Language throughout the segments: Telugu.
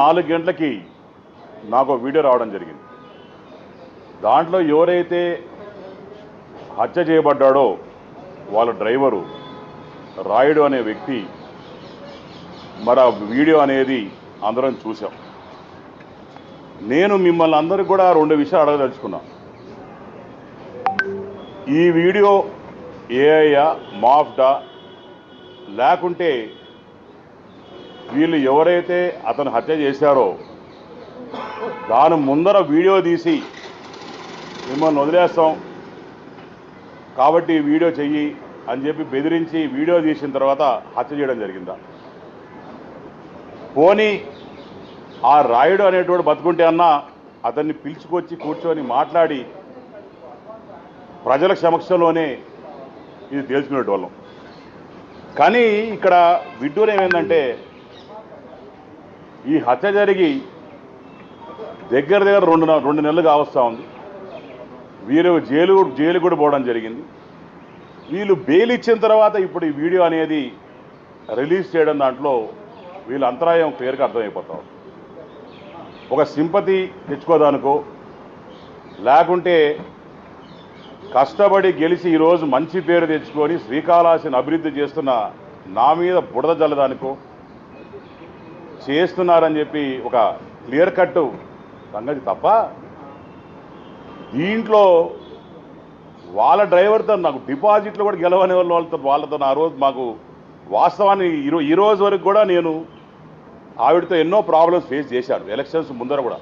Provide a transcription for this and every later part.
నాలుగు గంటలకి నాకు వీడియో రావడం జరిగింది. దాంట్లో ఎవరైతే హత్య చేయబడ్డాడో వాళ్ళ డ్రైవరు రాయుడు అనే వ్యక్తి మరి ఆ వీడియో అనేది అందరం చూసాం నేను మిమ్మల్ని అందరికి కూడా రెండు విషయాలు అడగదలుచుకున్నా. ఈ వీడియో ఏఐయా మాఫ్డా లేకుంటే వీళ్ళు ఎవరైతే అతను హత్య చేశారో దాని ముందర వీడియో తీసి మిమ్మల్ని వదిలేస్తాం. కాబట్టి వీడియో చెయ్యి అని చెప్పి బెదిరించి వీడియో తీసిన తర్వాత హత్య చేయడం జరిగిందా? పోనీ ఆ రాయుడు అనేటువంటి బతుకుంటే అన్నా అతన్ని పిలుచుకొచ్చి కూర్చొని మాట్లాడి ప్రజల సమక్షంలోనే ఇది తేల్చుకునేటి వాళ్ళం కానీ ఇక్కడ విడ్డూరం ఏమైందంటే ఈ హత్య జరిగి దగ్గర దగ్గర రెండు రెండు నెలలు కావస్తూ ఉంది వీరు జైలు జైలు కూడా పోవడం జరిగింది వీళ్ళు బెయిల్ ఇచ్చిన తర్వాత ఇప్పుడు ఈ వీడియో అనేది రిలీజ్ చేయడం దాంట్లో వీళ్ళ అంతరాయం క్లియర్గా అర్థమైపోతా ఉంది. ఒక సింపతి తెచ్చుకోదానికో లేకుంటే కష్టపడి గెలిచి ఈరోజు మంచి పేరు తెచ్చుకొని శ్రీకాళహస్తిని అభివృద్ధి చేస్తున్న నా మీద బుడద జల్లదానికో చేస్తున్నారని చెప్పి ఒక క్లియర్ కట్ సంగతి తప్ప దీంట్లో వాళ్ళ డ్రైవర్తో నాకు డిపాజిట్లు కూడా గెలవని వాళ్ళతో వాళ్ళతో ఆ రోజు మాకు వాస్తవాన్ని ఈరో ఈ రోజు వరకు కూడా నేను ఆవిడతో ఎన్నో ప్రాబ్లమ్స్ ఫేస్ చేశాను ఎలక్షన్స్ ముందర కూడా.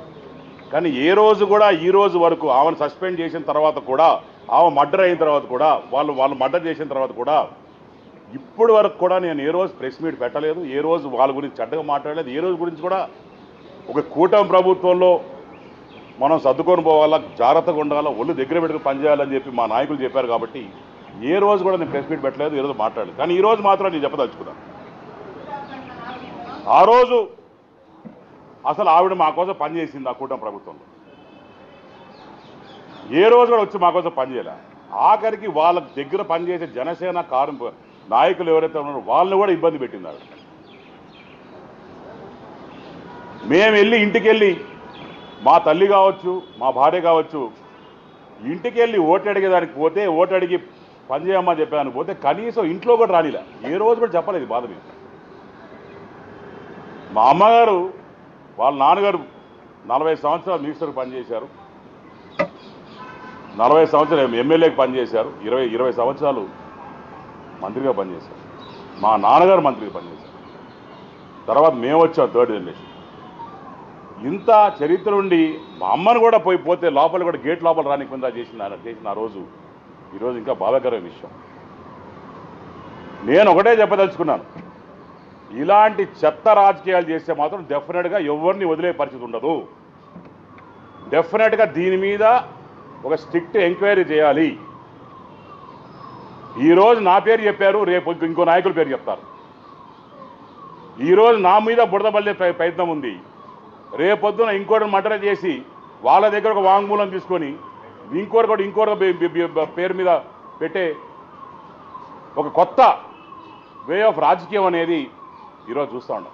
కానీ ఏ రోజు కూడా ఈ రోజు వరకు ఆమెను సస్పెండ్ చేసిన తర్వాత కూడా ఆమె మర్డర్ అయిన తర్వాత కూడా వాళ్ళు వాళ్ళు మర్డర్ చేసిన తర్వాత కూడా ఇప్పటి వరకు కూడా నేను ఏ రోజు ప్రెస్ మీట్ పెట్టలేదు ఏ రోజు వాళ్ళ గురించి చెడ్డగా మాట్లాడలేదు ఏ రోజు గురించి కూడా ఒక కూటమి ప్రభుత్వంలో మనం సర్దుకొని పోవాలా జాగ్రత్తగా ఉండాలా ఒళ్ళు దగ్గర పెట్టుకుని పనిచేయాలని చెప్పి మా నాయకులు చెప్పారు కాబట్టి ఏ రోజు కూడా నేను ప్రెస్ మీట్ పెట్టలేదు ఈరోజు రోజు మాట్లాడలేదు. కానీ ఈ రోజు మాత్రం నేను చెప్పదలుచుకున్నాను ఆ రోజు అసలు ఆవిడ మా కోసం పనిచేసింది ఆ కూటమి ప్రభుత్వంలో. ఏ రోజు కూడా వచ్చి మా కోసం పనిచేయాలి ఆఖరికి వాళ్ళ దగ్గర పనిచేసే జనసేన కారు నాయకులు ఎవరైతే ఉన్నారో వాళ్ళని కూడా ఇబ్బంది పెట్టినారు మేము వెళ్ళి ఇంటికి వెళ్ళి మా తల్లి కావచ్చు మా భార్య కావచ్చు ఇంటికి వెళ్ళి ఓటు అడిగేదానికి పోతే ఓటు అడిగి పనిచేయమని చెప్పాను పోతే కనీసం ఇంట్లో కూడా రానిలే. ఏ రోజు కూడా చెప్పలేదు బాధ మీద మా అమ్మగారు వాళ్ళ నాన్నగారు నలభై సంవత్సరాలు మినిస్టర్ పనిచేశారు నలభై సంవత్సరాలు ఎమ్మెల్యేకి పనిచేశారు ఇరవై ఇరవై సంవత్సరాలు మంత్రిగా పనిచేశారు. మా నాన్నగారు మంత్రిగా పనిచేశారు. తర్వాత మేము వచ్చాం థర్డ్ జనరేషన్. ఇంత చరిత్ర ఉండి మా అమ్మను కూడా పోయి పోతే లోపల కూడా గేట్ లోపల రానికుండా చేసిన చేసిన ఆ రోజు ఈరోజు ఇంకా బాధాకరమైన విషయం. నేను ఒకటే చెప్పదలుచుకున్నాను. ఇలాంటి చెత్త రాజకీయాలు చేస్తే మాత్రం డెఫినెట్గా ఎవరిని వదిలే పరిస్థితి ఉండదు. డెఫినెట్గా దీని మీద ఒక స్ట్రిక్ట్ ఎంక్వైరీ చేయాలి. ఈరోజు నా పేరు చెప్పారు రేపు ఇంకో నాయకుల పేరు చెప్తారు. ఈరోజు నా మీద బుడదబల్లే ప్ర- ప్రయత్నం ఉంది. రేపొద్దున ఇంకోటి మర్డర్ చేసి వాళ్ళ దగ్గర ఒక వాంగ్మూలం తీసుకొని ఇంకోటి కూడా ఇంకోటి పేరు మీద పెట్టే ఒక కొత్త వే ఆఫ్ రాజకీయం అనేది ఈరోజు చూస్తూ ఉన్నాం.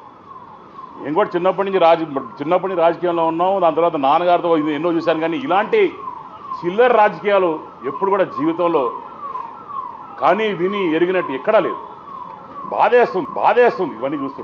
నేను కూడా చిన్నప్పటి నుంచి రాజ చిన్నప్పటి నుంచి రాజకీయంలో ఉన్నాం దాని తర్వాత నాన్నగారితో ఎన్నో చూశాను కానీ ఇలాంటి చిల్లర రాజకీయాలు ఎప్పుడు కూడా జీవితంలో కానీ విని ఎరిగినట్టు ఎక్కడా లేదు. బాధేస్తుంది బాధేస్తుంది ఇవన్నీ చూస్తుంటే.